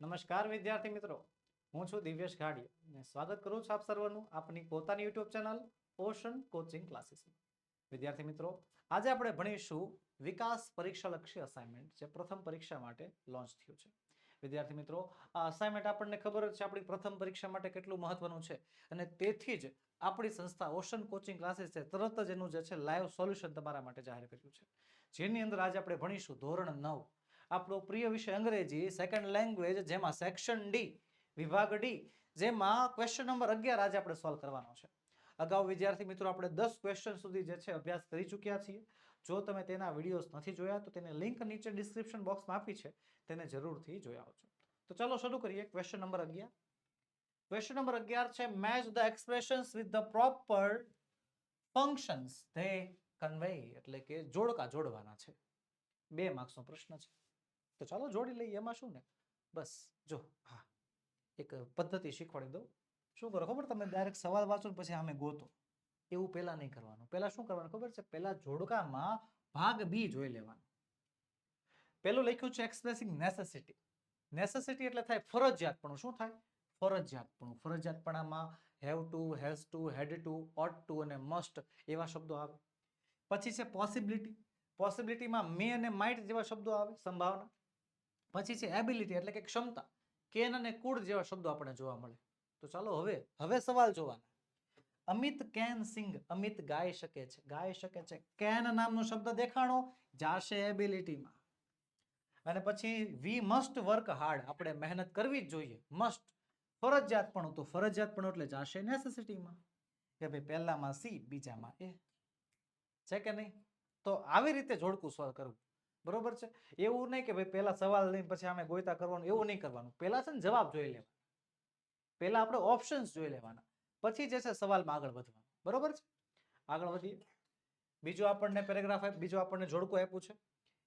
નમસ્કાર વિદ્યાર્થી મિત્રો. હું છું દિવ્યેશ ઘાડિયા સ્વાગત કરું છું આપ સર્વનું આપની પોતાની યુટ્યુબ ચેનલ ઓશન કોચિંગ ક્લાસીસમાં. વિદ્યાર્થી મિત્રો, આજે આપણે ભણીશું વિકાસ પરીક્ષાલક્ષી અસાઇનમેન્ટ જે પ્રથમ પરીક્ષા માટે લોન્ચ થયું છે. વિદ્યાર્થી મિત્રો, આ અસાઇનમેન્ટ આપણને ખબર જ છે આપણી પ્રથમ પરીક્ષા માટે કેટલું મહત્વનું છે અને તેથી જ આપણી સંસ્થા ઓશન કોચિંગ ક્લાસીસ છે તરત જ એનું જે છે લાઈવ સોલ્યુશન તમારા માટે જાહેર કર્યું છે. જેની અંદર આજે આપણે ભણીશું ધોરણ નવ. આપણો પ્રિય વિષય અંગ્રેજી સેકન્ડ લેંગ્વેજ જેમાં સેક્શન ડી વિભાગ ડી જેમાં ક્વેશ્ચન નંબર અગિયાર આજે આપણે સોલ્વ કરવાનો છે. અગાઉ વિદ્યાર્થી મિત્રો આપણે દસ ક્વેશ્ચન સુધી જે છે અભ્યાસ કરી ચૂક્યા છીએ. જો તમે તેના વિડીયોઝ નથી જોયા, તો તેને લિંક નીચે ડિસ્ક્રિપ્શન બોક્સમાં આપી છે. તેને જરૂરથી જોયા આવજો. તો ચાલો શરૂ કરીએ ક્વેશ્ચન નંબર અગિયાર. ક્વેશ્ચન નંબર અગિયાર છે match the expressions with the proper functions they convey એટલે કે જોડકા જોડવાના છે. બે માર્ક્સનો પ્રશ્ન છે. તો ચાલો જોડી લઈએ, એમાં શું ને? બસ, જો, હા, એક પદ્ધતિ શીખવાડી દઉં. શું કરો ખબર તમે ડાયરેક્ટ સવાલ વાંચો ને પછી આમે ગોતો. એવું પહેલા નહીં કરવાનું. પહેલા શું કરવાનું ખબર છે? પહેલા જોડકામાં ભાગ બી જોઈ લેવાનો. પેલું લખ્યું છે એક્સપ્રેસિંગ નેસેસિટી નેસેસિટી એટલે થાય ફરજિયાતપણું. શું થાય? ફરજિયાતપણું. ફરજિયાતપણામાં have to has to had to ought to અને મસ્ટ એવા શબ્દો આવે. પછી છે પોસિબિલિટી પોસિબિલિટીમાં મે અને માઇટ જેવા શબ્દો આવે. સંભાવના. પછી છે એબિલિટી એટલે કે ક્ષમતા. કેન અને કુડ જેવા શબ્દો આપણે જોવા મળે. તો ચાલો હવે હવે સવાલ જોવાના. અમિત કેન સિંગ અમિત ગાઈ શકે છે. ગાઈ શકે છે. કેન નામનો શબ્દ દેખાણો જાશે એબિલિટીમાં અને પછી વી મસ્ટ વર્ક હાર્ડ આપણે મહેનત કરવી જ જોઈએ. મસ્ટ ફરજિયાત પણ તો પણ એટલે જાશે નેસેસિટીમાં કે ભાઈ પહેલામાં સી બીજામાં એ છે કે નહીં? તો આવી રીતે જોડકું સોલ્વ કરવું. બરોબર છે? એવું નહીં કે ભાઈ પહેલા સવાલ લઈને પછી અમે ગોયતા કરવાનું, એવું નહીં કરવાનું. પહેલા છે ને જવાબ જોઈ લેવા પહેલા આપણે ઓપ્શન્સ જોઈ લેવાના. પછી જે છે સવાલમાં આગળ વધવાનું. બરોબર છે? આગળ વધીએ. બીજું આપણને પેરેગ્રાફ બીજું આપણને જોડકું આપ્યું છે.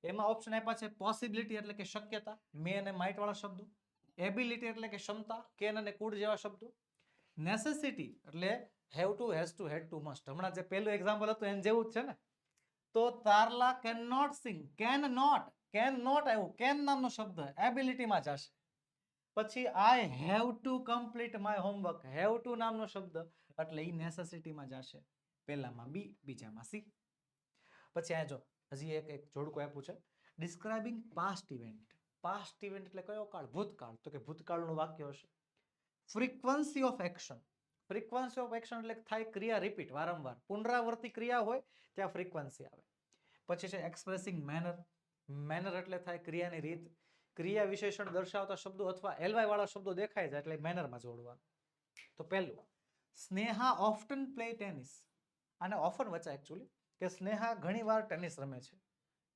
એમાં ઓપ્શન આપ્યા છે પોસિબિલિટી એટલે કે શક્યતા મે અને માઇટ વાળા શબ્દો. એબિલિટી એટલે કે ક્ષમતા કેન અને કુડ જેવા શબ્દો. નેસેસિટી એટલે have to has to had to must હમણાં જે પહેલું એક્ઝામ્પલ હતું એને જેવું જ છે ને? તો Tarla can not sing can not can not આવ્યું. કેન નામનો શબ્દ એબિલિટીમાં જશે પછી I have to complete my homework have to નામનો શબ્દ, એટલે એ નેસેસિટીમાં જશે પહેલામાં બી, બીજામાં સી. પછી આ જો, હજી એક એક જોડકું આપ્યું છે. Describing past event past event એટલે કયો કાળ? ભૂતકાળ. તો કે ભૂતકાળનું વાક્ય હશે. Frequency of action frequency of action એટલે થાય ક્રિયા રિપીટ વારંવાર. પુનરાવર્તી ક્રિયા હોય, ત્યાં ફ્રીક્વન્સી આવે. પછી છે એક્સપ્રેસિંગ મેનર મેનર એટલે થાય ક્રિયાની રીત. ક્રિયા વિશેષણ દર્શાવતા શબ્દો અથવા એલવાય વાળા શબ્દો દેખાય છે, એટલે મેનરમાં જોડવાનું. તો પહેલું, સ્નેહા ઓફટન પ્લે ટેનિસ આને ઓફન વચ્ચે એકચ્યુઅલી કે સ્નેહા ઘણીવાર ટેનિસ રમે છે.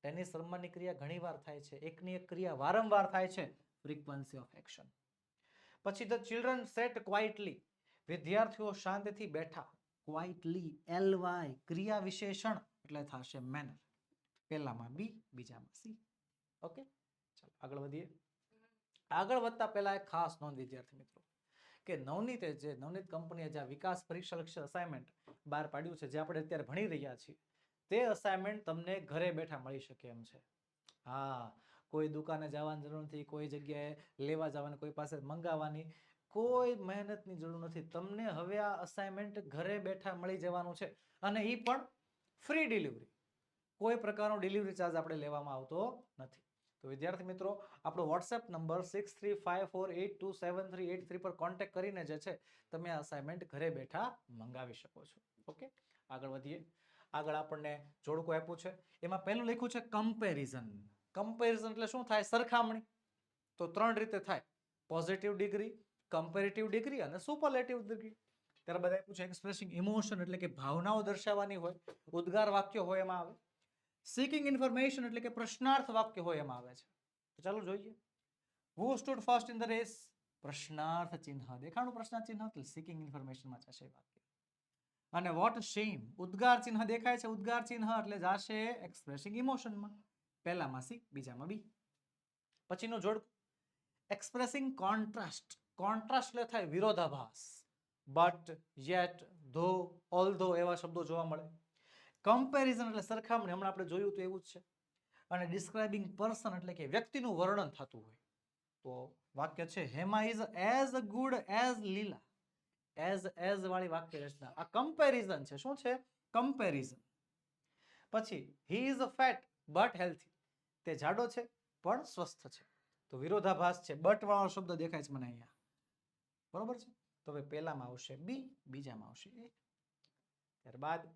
ટેનિસ રમવાની ક્રિયા ઘણીવાર થાય છે. એકની એક ક્રિયા વારંવાર થાય છે. ફ્રીક્વન્સી ઓફ એક્શન પછી ધ ચિલ્ડ્રન સેટ ક્વાઇટલી વિદ્યાર્થીઓ શાંતિથી બેઠા. ક્વાઇટલી એલ વાય ક્રિયા વિશેષણ એટલે થશે મેનર પહેલામાં બી, બીજામાં સી. ઓકે ચાલો, આગળ વધીએ. આગળ વધતા પહેલા એક ખાસ નોંધ, વિદ્યાર્થી મિત્રો. કે નવનીતે જે નવનીત કંપનીએ જે વિકાસ પરીક્ષા લક્ષ્ય અસાઇનમેન્ટ બહાર પાડ્યું છે, જે આપણે અત્યારે ભણી રહ્યા છીએ, તે અસાઇનમેન્ટ તમને ઘરે બેઠા મળી શકે એમ છે. હા, કોઈ દુકાને જવાની જરૂર નથી, કોઈ જગ્યાએ લેવા જવાની, કોઈ પાસે મંગાવવાની કોઈ મહેનતની જરૂર નથી. તમને હવે આ અસાઇનમેન્ટ ઘરે બેઠા મળી જવાનું છે અને એ પણ ફ્રી ડિલિવરી કોઈ પ્રકારનો ડિલિવરી ચાર્જ આપણે લેવામાં આવતો નથી. તો વિદ્યાર્થી મિત્રો, આપણો WhatsApp number six three five four eight two seven three eight three પર કોન્ટેક્ટ કરીને જે છે, તમે આ અસાઇનમેન્ટ ઘરે બેઠા મંગાવી શકો છો. ઓકે? આગળ વધીએ. આગળ આપણને જોડકું આપ્યું છે. એમાં પહેલું લખ્યું છે કમ્પેરિઝન કમ્પેરિઝન એટલે શું થાય? સરખામણી. તો ત્રણ રીતે થાય. પોઝિટિવ ડિગ્રી કમ્પેરેટિવ ડિગ્રી અને સુપરલેટિવ ડિગ્રી ત્યારબાદ આપ્યું છે એક્સપ્રેસિંગ ઇમોશન એટલે કે ભાવનાઓ દર્શાવવાની હોય, ઉદ્ગાર વાક્ય હોય એમાં આવે. સીકિંગ ઇન્ફોર્મેશન એટલે કે પ્રશ્નાર્થ વાક્ય હોય એમાં આવે છે. તો ચાલો જોઈએ. Who stood first in the race પ્રશ્નાર્થ ચિહ્ન. દેખાણું પ્રશ્નાર્થ ચિહ્ન એટલે સીકિંગ ઇન્ફોર્મેશનમાં જશે વાક્ય. અને વોટ શેમ ઉદ્ગાર ચિહ્ન દેખાય છે, ઉદ્ગાર ચિહ્ન એટલે જશે એક્સપ્રેસિંગ ઇમોશનમાં પહેલામાં સી, બીજામાં બી. પછીનું જોડ એક્સપ્રેસિંગ કોન્ટ્રાસ્ટ કોન્ટ્રાસ્ટ એટલે થાય વિરોધાભાસ. બટ યેટ ધો ઓલ ધો એવા શબ્દો જોવા મળે. કમ્પેરિઝન એટલે સરખામણી, હમણાં આપણે જોયું તો એવું જ છે. અને ડિસ્ક્રાઇબિંગ પર્સન એટલે કે વ્યક્તિનું વર્ણન થતું હોય. તો વાક્ય છે Hema is as good as Leela as as વાળી વાક્ય રચના. આ કમ્પેરિઝન છે. શું છે? કમ્પેરિઝન પછી he is fat but healthy તે જાડો છે, પણ સ્વસ્થ છે. તો વિરોધાભાસ છે. બટ વાળો શબ્દ દેખાય છે મને અહીંયા. બરોબર છે? તો હવે પહેલામાં આવશે બી, બીજામાં આવશે એ. ત્યારબાદ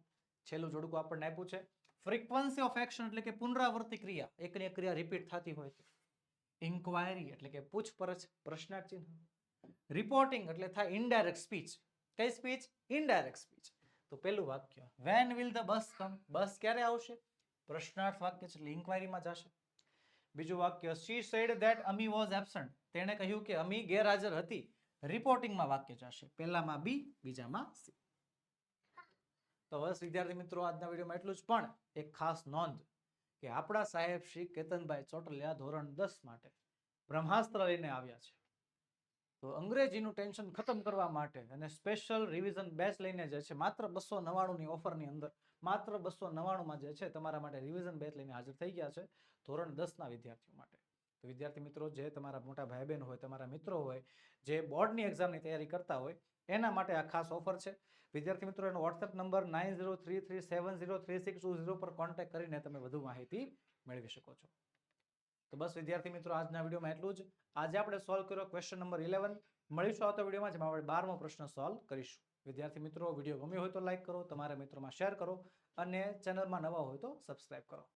છેલ્લું જોડકું આપણને આપ્યું છે. ફ્રીક્વન્સી ઓફ એક્શન એટલે કે પુનરાવર્તી ક્રિયા. એકની એક ક્રિયા રિપીટ થતી હોય તો ઇન્ક્વાયરી એટલે કે પૂછપરછ, પ્રશ્નાર્થ રિપોર્ટિંગ એટલે થાય ઇનડાયરેક્ટ સ્પીચ કઈ સ્પીચ ઇનડાયરેક્ટ સ્પીચ તો પેલું વાક્ય when will the bus come bus ક્યારે આવશે? પ્રશ્નાર્થ વાક્ય છે એટલે ઇન્ક્વાયરીમાં જશે. બીજું વાક્ય she said that Ami was absent તેણે કહ્યું કે અમી ગેરહાજર હતી. રિપોર્ટિંગમાં વાક્ય જશે. પહેલામાં બી, બીજામાં સી. તો બસ વિદ્યાર્થી મિત્રો, આજના વિડીયોમાં એટલું જ. પણ એક ખાસ નોંધ કે આપણા સાહેબ શ્રી કેતનભાઈ ચોટલિયા ધોરણ દસ માટે બ્રહ્માસ્ત્ર લઈને આવ્યા છે. તો અંગ્રેજીનું ટેન્શન ખતમ કરવા માટે અને સ્પેશિયલ રિવિઝન બેચ લઈને જે છે, માત્ર બસો નવ્વાણુંની ઓફરની અંદર, માત્ર બસો નવ્વાણુંમાં જે છે, તમારા માટે રિવિઝન બેચ લઈને હાજર થઈ ગયા છે ધોરણ દસના વિદ્યાર્થીઓ માટે. તો વિદ્યાર્થી મિત્રો, જે તમારા મોટા ભાઈ બહેન હોય, તમારા મિત્રો હોય જે બોર્ડની એક્ઝામની તૈયારી કરતા હોય એના માટે આ ખાસ ઓફર છે વિદ્યાર્થી મિત્રો એનો WhatsApp number nine zero three three seven zero three six two zero પર કોન્ટેક્ટ કરીને તમે વધુ માહિતી મેળવી શકો છો તો બસ વિદ્યાર્થી મિત્રો આજના વિડીયોમાં એટલું જ આજે આપણે સોલ્વ કર્યો ક્વેશ્ચન નંબર ઇલેવન મળીશું આવતા વિડીયોમાં જેમાં આપણે બારમો પ્રશ્ન સોલ્વ કરીશું વિદ્યાર્થી મિત્રો વીડિયો ગમ્યો હોય તો લાઇક કરો તમારા મિત્રોમાં શેર કરો અને ચેનલમાં નવા હોય તો સબસ્ક્રાઇબ કરો